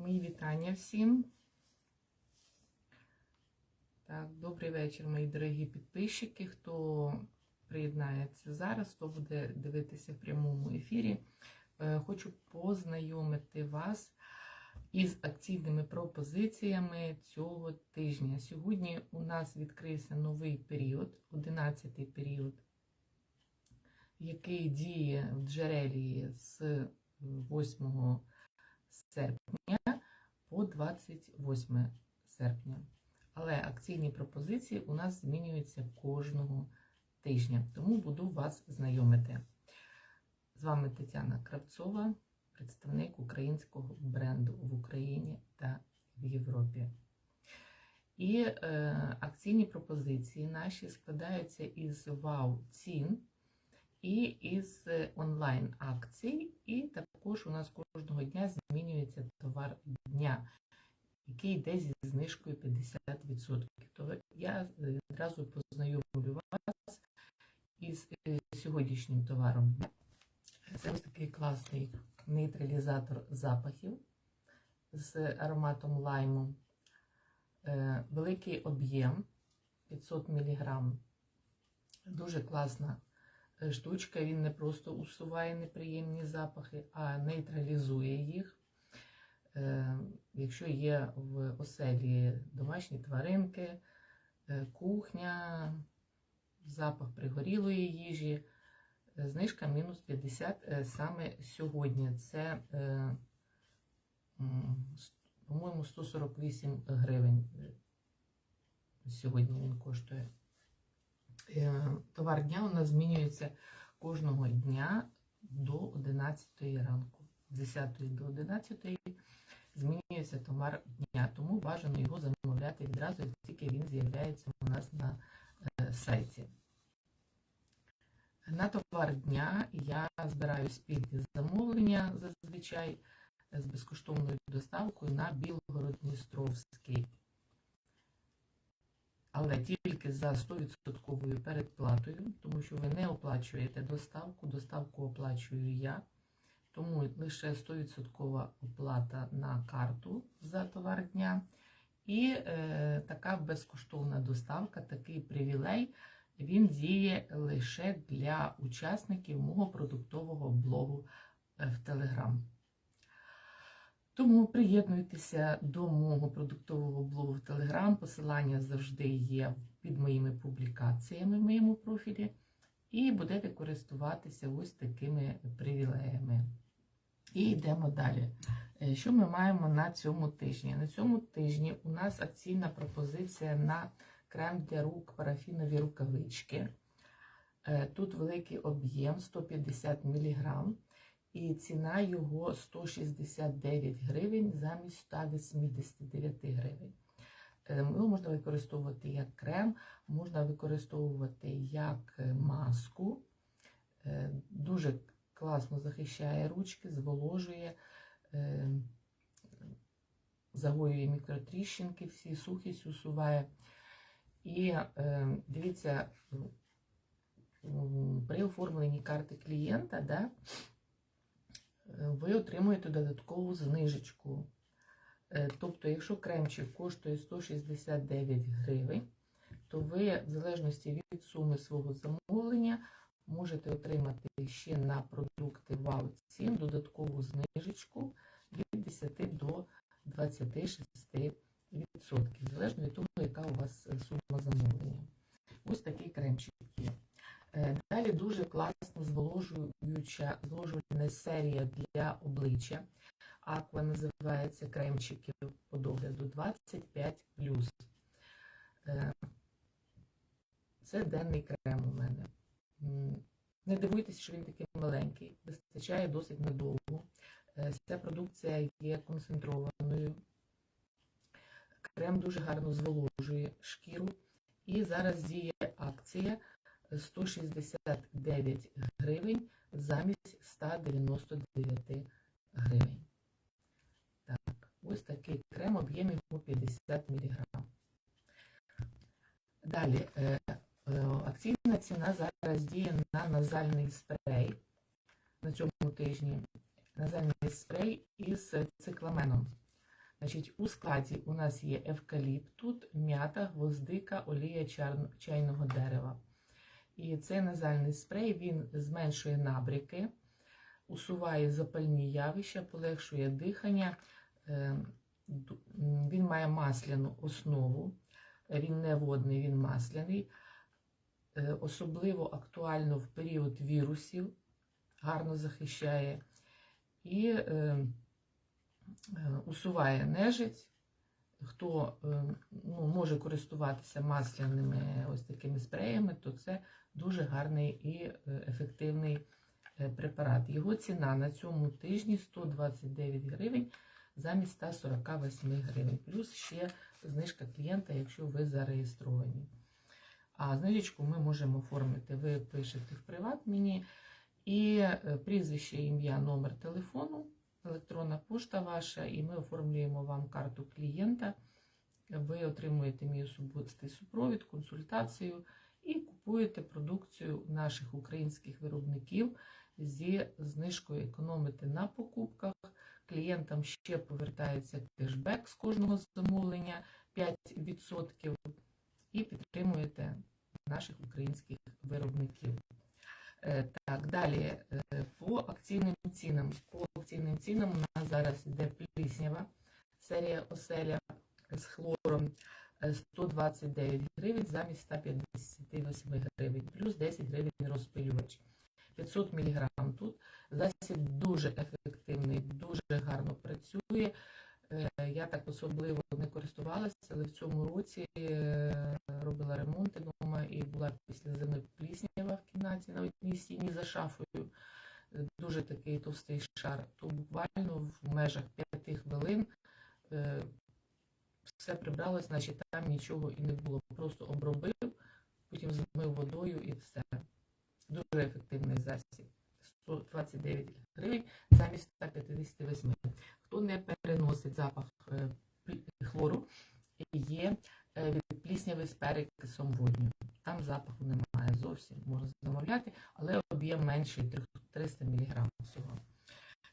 Мої вітання всім. Так, добрий вечір, мої дорогі підписчики. Хто приєднається зараз, хто буде дивитися в прямому ефірі. Е, Хочу познайомити вас із акційними пропозиціями цього тижня. Сьогодні у нас відкрився новий період, 11-й період, який діє в джерелі з 8 серпня по 28 серпня. Але акційні пропозиції у нас змінюються кожного тижня, тому буду вас знайомити. З вами Тетяна Кравцова, представник українського бренду в Україні та в Європі. І е, акційні пропозиції наші складаються із вау-цін і із онлайн акцій, і також у нас кожного дня змінюється товар дня, який йде зі знижкою 50%. То я відразу познайомлю вас із е, сьогоднішнім товаром. Це ось такий класний нейтралізатор запахів з ароматом лайму. Е, Великий об'єм 500 мг. Дуже класна е, штучка. Він не просто усуває неприємні запахи, а нейтралізує їх. Е, Якщо є в оселі домашні тваринки, е, кухня, запах пригорілої їжі, е, знижка мінус 50 е, саме сьогодні. Це, е, по-моєму, 148 гривень. е, Сьогодні він коштує. Е, Товар дня у нас змінюється кожного дня до 11 ранку. З 10 до 11 змінюється товар дня, тому бажано його замовляти відразу, як тільки він з'являється у нас на е, сайті. На товар дня я збираю спільні замовлення зазвичай з безкоштовною доставкою на Білгород-Дністровський. Але тільки за 100% передплатою, тому що ви не оплачуєте доставку, доставку оплачую я. Тому лише 100% оплата на карту за товар дня. І е, така безкоштовна доставка, такий привілей, він діє лише для учасників мого продуктового блогу е, в Телеграм. Тому приєднуйтеся до мого продуктового блогу в Телеграм. Посилання завжди є під моїми публікаціями в моєму профілі. І будете користуватися ось такими привілеями. І йдемо далі. Е, Що ми маємо на цьому тижні? На цьому тижні у нас акційна пропозиція на крем для рук парафінові рукавички. Е, Тут великий об'єм 150 мг, і ціна його 169 гривень замість 189 гривень. Е, Його можна використовувати як крем, можна використовувати як е, маску. Е, Дуже класно захищає ручки, зволожує, загоює мікротріщинки, всі сухість усуває. І дивіться, при оформленні карти клієнта, да, ви отримуєте додаткову знижечку. Е, Тобто, якщо кремчик коштує 169 гривень, то ви, в залежності від суми свого замовлення, можете отримати ще на продукти вау цін додаткову знижечку від 10 до 26%, залежно від того, яка у вас е, сума замовлення. Ось такий кремчик є. Е, Далі дуже класно зволожуюча зволожувальна серія для обличчя. Аква називається кремчиків по догляду 25 Е, Це денний крем у мене. Не дивуйтесь, що він такий маленький, вистачає досить надовго. Е, Ця продукція є концентрованою. Крем дуже гарно зволожує шкіру. І зараз діє акція 169 гривень замість 199 гривень. Так, ось такий крем, об'єм його 50 мг. Далі, е, е, акційна ціна зараз діє на назальний спрей на цьому тижні. Назальний спрей із цикламеном. Значить, у складі у нас є евкаліпт, тут м'ята, гвоздика, олія чайного дерева. І цей назальний спрей він зменшує набряки, усуває запальні явища, полегшує дихання. Е, Він має масляну основу, він не водний, він масляний. Е, Особливо актуально в період вірусів, гарно захищає і е, усуває нежить. Хто ну, може користуватися масляними ось такими спреями, то це дуже гарний і е, ефективний е, препарат. Його ціна на цьому тижні 129 гривень замість 148 гривень. Плюс ще знижка клієнта, якщо ви зареєстровані. А знижечку ми можемо оформити. Ви пишете в приват мені і е, прізвище, ім'я, номер телефону, електронна пошта ваша, і ми оформлюємо вам карту клієнта. Ви отримуєте мій особистий супровід, консультацію і купуєте продукцію наших українських виробників зі знижкою економите на покупках. Клієнтам ще повертається кешбек з кожного замовлення 5% і підтримуєте наших українських виробників. Е, Так, далі е, по акційним цінам. По акційним цінам у нас зараз йде пліснява серія оселя з хлором 129 гривень замість 158 гривень, плюс 10 гривень розпилювач. 500 мг тут. Засіб дуже ефективний, дуже гарно працює. Е, Я так особливо не користувалася, але в цьому році е, робила ремонти вдома і була після зими пліснява в кімнаті на одній стіні за шафою. Дуже такий товстий шар. То буквально в межах 5 хвилин е, все прибралось, значить там нічого і не було. Просто обробив, потім змив водою і все. Дуже ефективний засіб. 129 гривень замість 158. Хто не переносить запах е, хлору, є е, від плісняви з перекисом водню. Там запаху немає зовсім, можна замовляти, але об'єм менший 300 мг всього.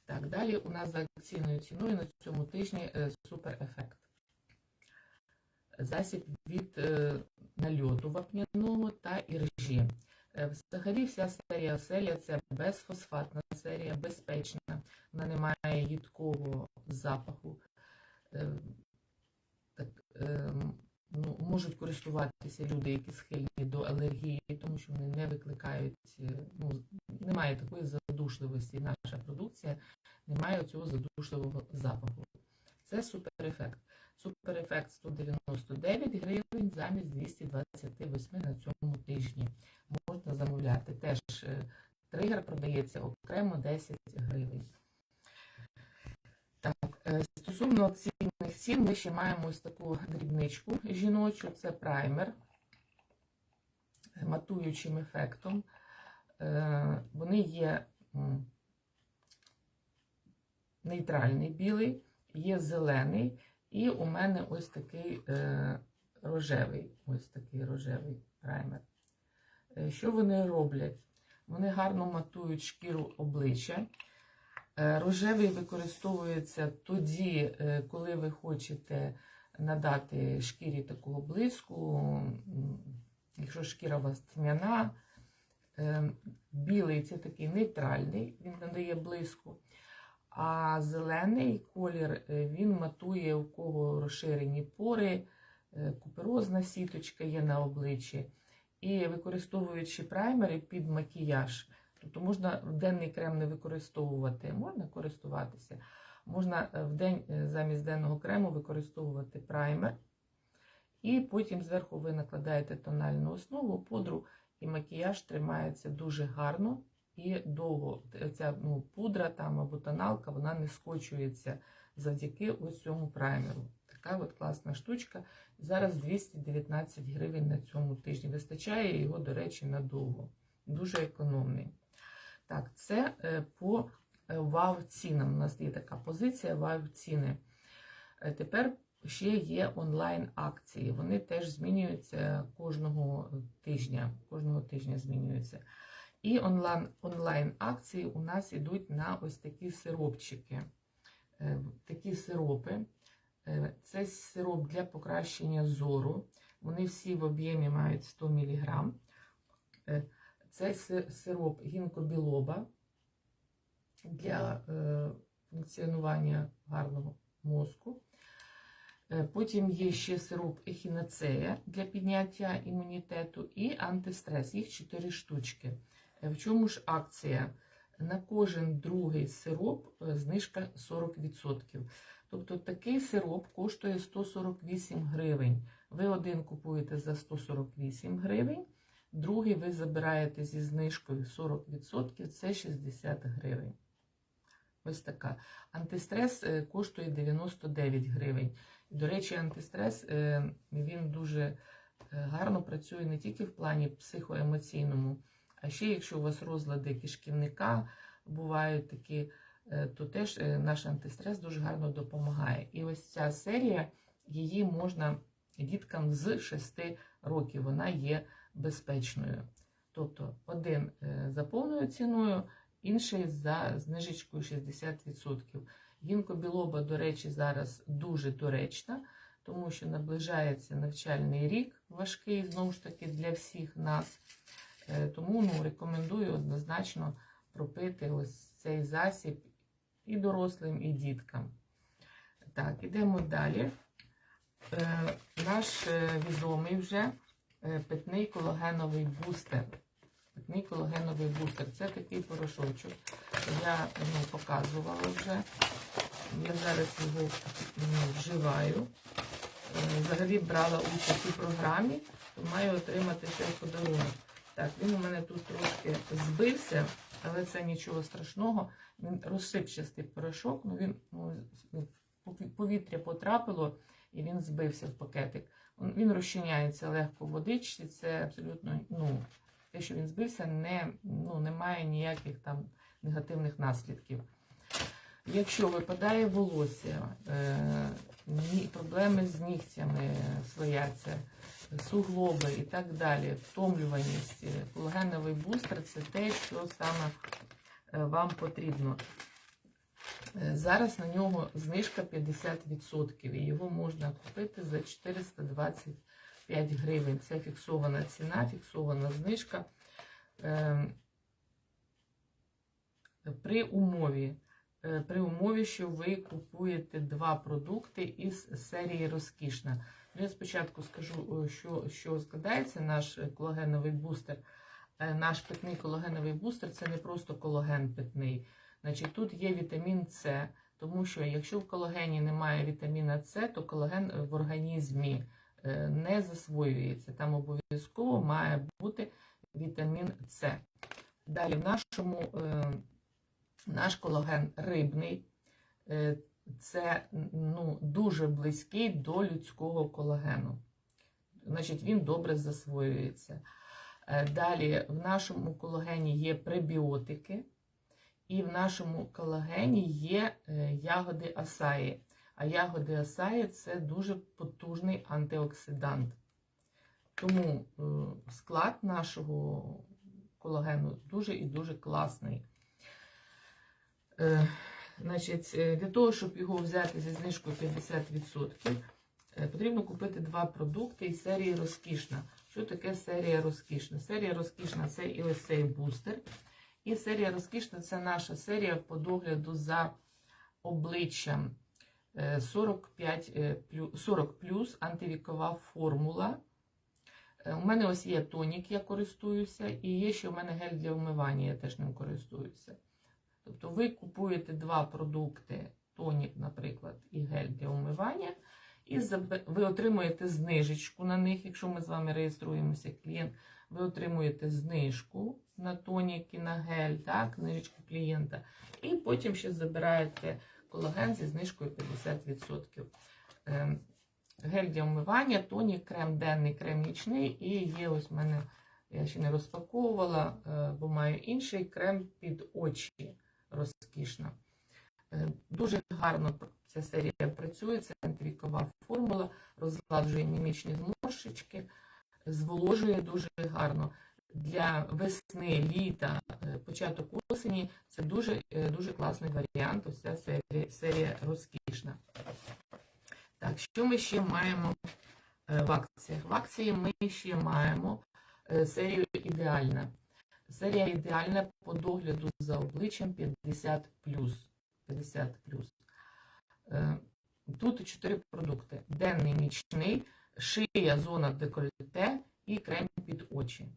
Так, далі у нас за акційною ціною на цьому тижні е, супер ефект. Засіб від е, нальоту вапняного та іржі. Е, Взагалі вся серія оселя це безфосфатна серія, безпечна, вона не має їдкого запаху. Е, Так, ну, можуть користуватися люди, які схильні до алергії, тому що вони не викликають, ну, немає такої задушливості. Наша продукція не має цього задушливого запаху. Це суперефект. Суперефект 199 гривень замість 228 на цьому тижні. Можна замовляти. Теж е, тригер продається окремо 10 гривень. Так, е, стосовно акційних цін, ми ще маємо ось таку дрібничку жіночу, це праймер матуючим ефектом. Е, Вони є нейтральний білий, є зелений, і у мене ось такий е, рожевий, ось такий рожевий праймер. Е, Що вони роблять? Вони гарно матують шкіру обличчя. Е, Рожевий використовується тоді, е, коли ви хочете надати шкірі такого блиску, якщо шкіра у вас тьмяна. Білий це такий нейтральний, він надає блиску. А зелений колір е, він матує, у кого розширені пори, е, куперозна сіточка є на обличчі. І використовуючи праймери під макіяж, тобто можна в денний крем не використовувати, можна користуватися. Можна е, в день замість денного крему використовувати праймер. І потім зверху ви накладаєте тональну основу, пудру, і макіяж тримається дуже гарно і довго. Ця ну, пудра там або тоналка вона не скочується завдяки ось цьому праймеру. Така от класна штучка. Зараз 219 гривень на цьому тижні. Вистачає його, до речі, надовго. Дуже економний. Так, це е, по е, вау-цінам. У нас є така позиція вау-ціни. Е, Тепер ще є онлайн-акції. Вони теж змінюються кожного тижня. Кожного тижня змінюються. І онлайн, онлайн-акції у нас йдуть на ось такі сиропчики. Е, Такі сиропи Е, Це сироп для покращення зору. Вони всі в об'ємі мають 100 мг. Це сироп гінкобілоба для е, функціонування гарного мозку. Е, Потім є ще сироп ехінацея для підняття імунітету і антистрес. Їх 4 штучки. Е, В чому ж акція? На кожен другий сироп е, знижка 40%. Тобто такий сироп коштує 148 гривень. Ви один купуєте за 148 гривень, другий ви забираєте зі знижкою 40%, це 60 гривень. Ось така. Антистрес е, коштує 99 гривень. До речі, антистрес він дуже гарно працює не тільки в плані психоемоційному, а ще якщо у вас розлади кишківника бувають такі, е, то теж е, наш антистрес дуже гарно допомагає. І ось ця серія, її можна діткам з 6 років, вона є безпечною. Тобто один е, за повною ціною, інший за знижечкою 60%. Гінко білоба, до речі, зараз дуже доречна, тому що наближається навчальний рік важкий, знову ж таки, для всіх нас. Е, Тому ну, рекомендую однозначно пропити ось цей засіб і дорослим, і діткам. Так, ідемо далі. Е, Наш е, відомий вже питний колагеновий бустер. Питний колагеновий бустер. Це такий порошочок. Я ну, показувала вже. Я зараз його вживаю. Взагалі брала участь у програмі, то маю отримати ще подарунок. Так, він у мене тут трошки збився, але це нічого страшного. Він розсипчастий порошок, ну він ну, повітря потрапило і він збився в пакетик. Він- розчиняється легко в водичці. Це абсолютно ну, те, що він збився, не, ну, не має ніяких там негативних наслідків. Якщо випадає волосся, е, проблеми з нігтями слояться, суглоби і так далі, втомлюваність, колагеновий бустер це те, що саме е, вам потрібно. Е, Зараз на нього знижка 50%, і його можна купити за 425 гривень. Це фіксована ціна, фіксована знижка. Е, При умові, при умові, що ви купуєте два продукти із серії розкішна. Ну, Я спочатку скажу, е, що, що складається наш е, колагеновий бустер. Е, Наш питний колагеновий бустер це не просто колаген питний. Значить, тут є вітамін С, тому що якщо в колагені немає вітаміна С, то колаген в організмі е, не засвоюється. Там обов'язково має бути вітамін С. Далі в нашому е, наш колаген рибний. Це ну, дуже близький до людського колагену. Значить, він добре засвоюється. Е, Далі в нашому колагені є пребіотики, і в нашому колагені є е, ягоди асаї. А ягоди асаї це дуже потужний антиоксидант. Тому е, склад нашого колагену дуже і дуже класний. Значить, е, для того, щоб його взяти зі знижкою 50%, е, потрібно купити два продукти із серії розкішна. Що таке серія розкішна? Серія розкішна це і ось цей бустер. І серія розкішна це наша серія по догляду за обличчям Е, 45 е, 40 плюс антивікова формула. У мене ось є тонік, я користуюся, і є ще у мене гель для вмивання, я теж ним користуюся. Тобто ви купуєте два продукти, тонік, наприклад, і гель для умивання, і ви отримуєте знижечку на них, якщо ми з вами реєструємося клієнт, ви отримуєте знижку на тонік і на гель, так, знижечку клієнта, і потім ще забираєте колаген зі знижкою 50%. Ем, Гель для умивання, тонік, крем денний, крем нічний, і є ось в мене, я ще не розпаковувала, е, бо маю інший крем під очі розкішна. Е, Дуже гарно ця серія працює, це антивікова формула, розгладжує мімічні зморшечки, зволожує дуже гарно. Для весни, літа, е, початок осені це дуже, е, дуже класний варіант. Ось ця серія, серія розкішна. Так, що ми ще маємо в акціях? В акції ми ще маємо серію ідеальна. Серія ідеальна по догляду за обличчям 50 50 Е, Тут чотири продукти: денний нічний, шия, зона декольте і крем під очі.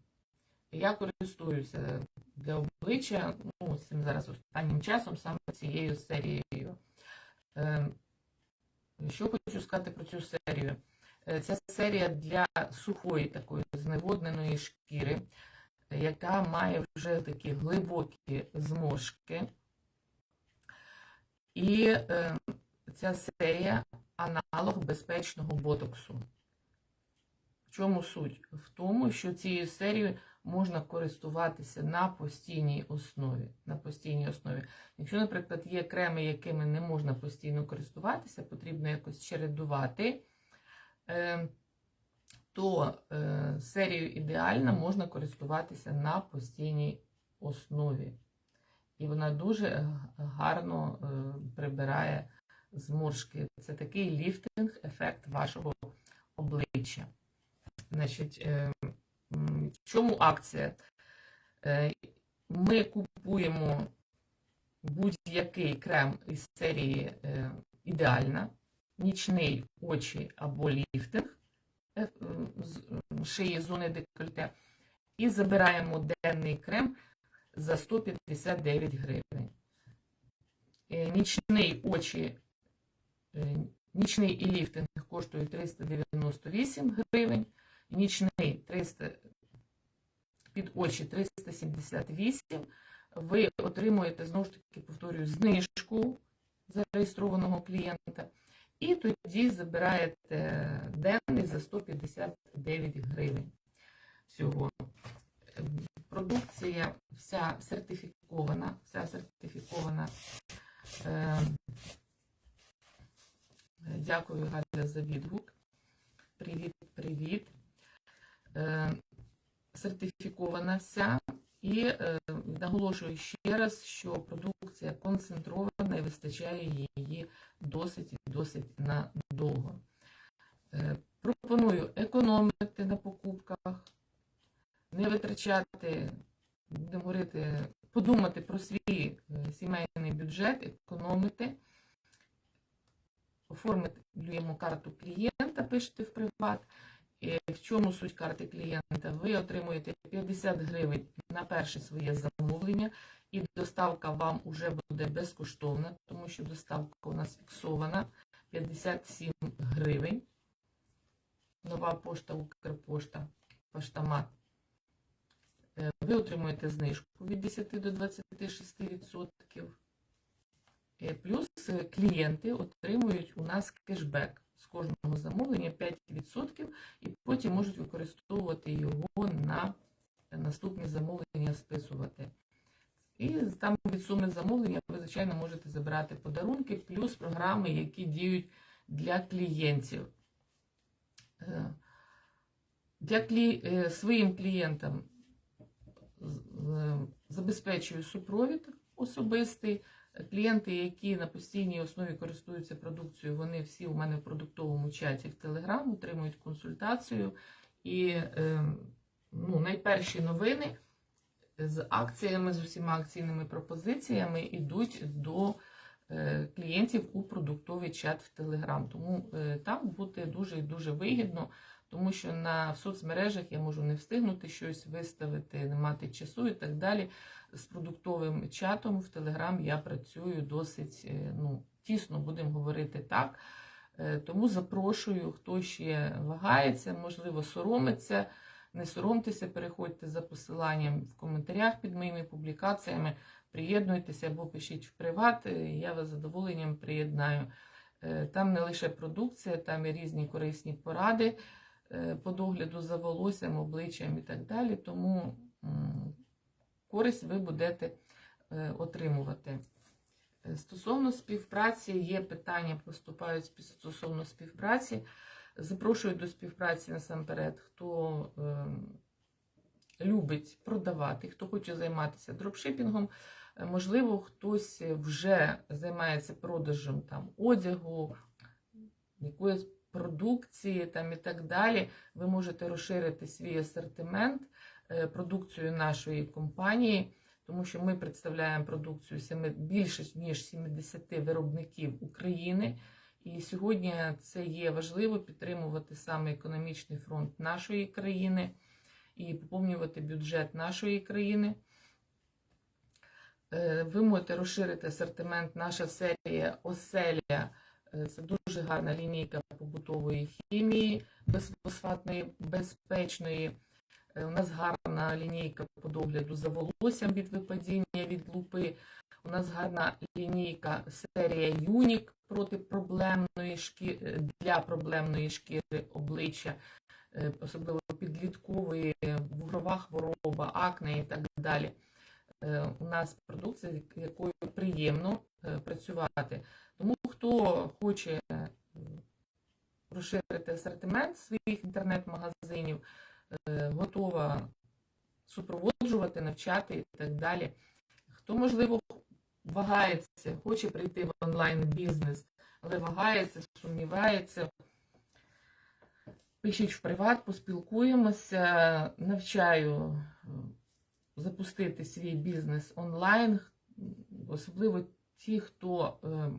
Я користуюся для обличчя ну, цим зараз останнім часом саме цією серією. Е, Що хочу сказати про цю серію? Е, Ця серія для сухої такої зневодненої шкіри, яка має вже такі глибокі зморшки. І е, ця серія аналог безпечного ботоксу. В чому суть? В тому, що цією серією можна користуватися на постійній основі. На постійній основі. Якщо, наприклад, є креми, якими не можна постійно користуватися, потрібно якось чередувати, е, то е, серією ідеальна можна користуватися на постійній основі. І вона дуже гарно е, прибирає зморшки. Це такий ліфтинг-ефект вашого обличчя. Значить, е, в чому акція? Е, ми купуємо будь-який крем із серії ідеальна, нічний очі або ліфтинг шиї зони декольте, і забираємо денний крем за 159 гривень. Нічний очі, нічний і ліфтинг коштує 398 гривень, нічний 300, під очі 378 ви отримуєте, знову ж таки, повторюю, знижку зареєстрованого клієнта. І тоді забираєте денний за 159 гривень всього. Продукція вся сертифікована, вся сертифікована. Дякую, Галя, за відгук. Привіт, привіт. Сертифікована вся. І е, наголошую ще раз, що продукція концентрована і вистачає її досить і досить надовго. Е, пропоную економити на покупках, не витрачати, будемо говорити, подумати про свій е, сімейний бюджет, економити, оформлюємо карту клієнта, пишете в приват. В чому суть карти клієнта? Ви отримуєте 50 гривень на перше своє замовлення, і доставка вам вже буде безкоштовна, тому що доставка у нас фіксована 57 гривень. Нова пошта Укрпошта, поштамат. Е, ви отримуєте знижку від 10 до 26%. Е, плюс е, клієнти отримують у нас кешбек з кожного замовлення 5% і потім можуть використовувати його на наступне замовлення списувати. І там від суми замовлення ви, звичайно, можете забирати подарунки, плюс програми, які діють для клієнтів. Е, для клі... Е, своїм клієнтам е, забезпечую супровід особистий. Клієнти, які на постійній основі користуються продукцією, вони всі у мене в продуктовому чаті в Телеграм отримують консультацію. І е, ну, найперші новини з акціями, з усіма акційними пропозиціями йдуть до е, клієнтів у продуктовий чат в Телеграм. Тому е, там бути дуже і дуже вигідно, тому що на соцмережах я можу не встигнути щось виставити, не мати часу і так далі з продуктовим чатом в Телеграм я працюю досить е, ну, тісно, будемо говорити так. Е, тому запрошую, хто ще вагається, можливо, соромиться. Не соромтеся, переходьте за посиланням в коментарях під моїми публікаціями, приєднуйтеся або пишіть в приват, е, я вас задоволенням приєднаю. Там не лише продукція, там і різні корисні поради по догляду за волоссям, обличчям і так далі. Тому користь ви будете е, отримувати. Е, стосовно співпраці, є питання, поступають стосовно співпраці. Запрошую до співпраці насамперед, хто е, любить продавати, хто хоче займатися дропшипінгом. Можливо, хтось вже займається продажем там, одягу, якоїсь продукції там і так далі, ви можете розширити свій асортимент, е, продукцію нашої компанії, тому що ми представляємо продукцію більше ніж 70 виробників України. І сьогодні це є важливо підтримувати саме економічний фронт нашої країни і поповнювати бюджет нашої країни. Е, Ви можете розширити асортимент. Наша серія Оселя це дуже гарна лінійка побутової хімії, безфосфатної, безпечної. Е, У нас гарна лінійка по догляду за волоссям від випадіння від лупи. У нас гарна лінійка серія Юнік проти проблемної шкіри для проблемної шкіри обличчя, е, особливо підліткової, бугрова хвороба, акне і так далі. Е, У нас продукція, з якою приємно е, працювати. Тому хто хоче е, розширити асортимент своїх інтернет-магазинів, готова супроводжувати, навчати і так далі. Хто, можливо, вагається, хоче прийти в онлайн-бізнес, але вагається, сумнівається. Пишіть в приват, поспілкуємося, навчаю запустити свій бізнес онлайн, особливо ті, хто е,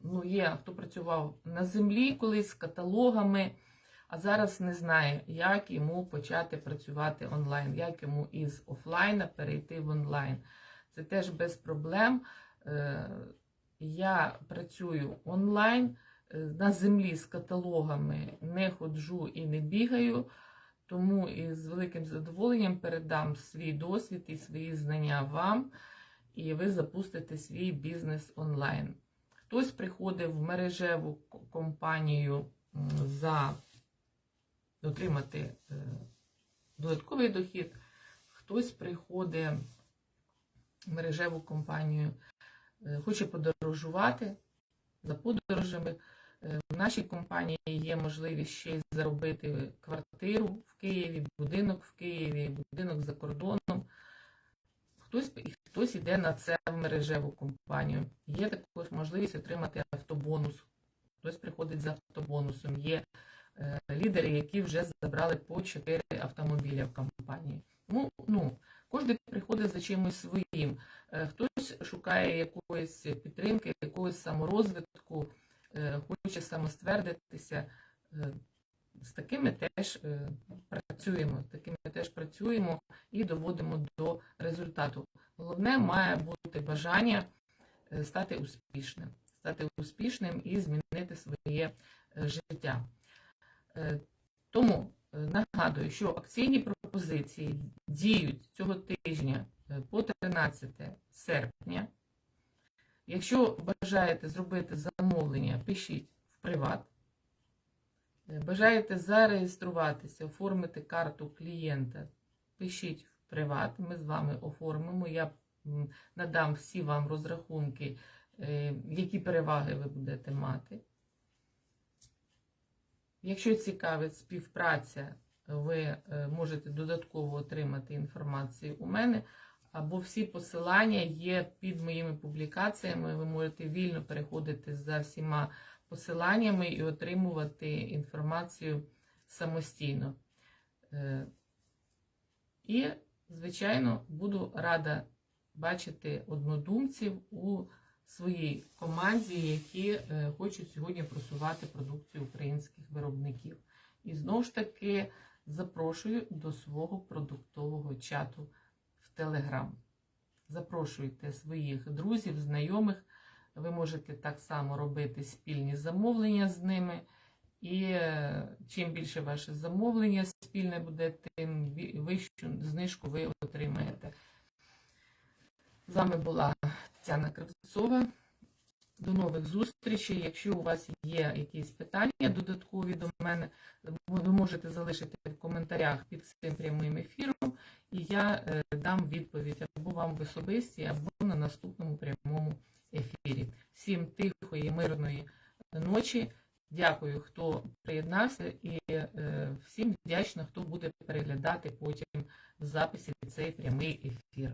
ну, є, хто працював на землі колись з каталогами, а зараз не знає, як йому почати працювати онлайн, як йому із офлайна перейти в онлайн. Це теж без проблем. Е, Я працюю онлайн е, на землі з каталогами, не ходжу і не бігаю. Тому із великим задоволенням передам свій досвід і свої знання вам, і ви запустите свій бізнес онлайн. Хтось приходив в мережеву компанію за отримати е, додатковий дохід, хтось приходить в мережеву компанію, е, хоче подорожувати за подорожами. В нашій компанії є можливість ще й заробити квартиру в Києві, будинок в Києві, будинок за кордоном. Хтось, хтось йде на це в мережеву компанію. Є також можливість отримати автобонус. Хтось приходить з автобонусом. Є е, лідери, які вже забрали по 4 автомобіля в компанії. Ну, ну, кожен приходить за чимось своїм. Е, Хтось шукає якоїсь підтримки, якогось саморозвитку, хоче самоствердитися. Е, З такими теж е, працюємо, з такими теж працюємо і доводимо до результату. Головне має бути бажання е, стати успішним, стати успішним і змінити своє життя. Тому нагадую, що акційні пропозиції діють цього тижня по 13 серпня. Якщо бажаєте зробити замовлення, пишіть приват. Бажаєте зареєструватися, оформити карту клієнта, пишіть в приват, ми з вами оформимо. Я надам всі вам розрахунки, е, які переваги ви будете мати. Якщо цікавить співпраця, ви е, можете додатково отримати інформацію у мене, або всі посилання є під моїми публікаціями. Ви можете вільно переходити за всіма посиланнями і отримувати інформацію самостійно. Е, І, звичайно, буду рада бачити однодумців у своїй команді, які е, хочуть сьогодні просувати продукцію українських виробників. І знову ж таки запрошую до свого продуктового чату в Телеграм. Запрошуйте своїх друзів, знайомих. Ви можете так само робити спільні замовлення з ними. І е, чим більше ваше замовлення спільне буде, тим вищу знижку ви отримаєте. З вами була Тетяна Кравцова. До нових зустрічей. Якщо у вас є якісь питання додаткові до мене, ви можете залишити в коментарях під цим прямим ефіром, і я е, дам відповідь або вам в особисті, або на наступному прямому ефірі. Всім тихої, мирної ночі. Дякую, хто приєднався, і е, всім вдячна, хто буде переглядати потім в записі цей прямий ефір.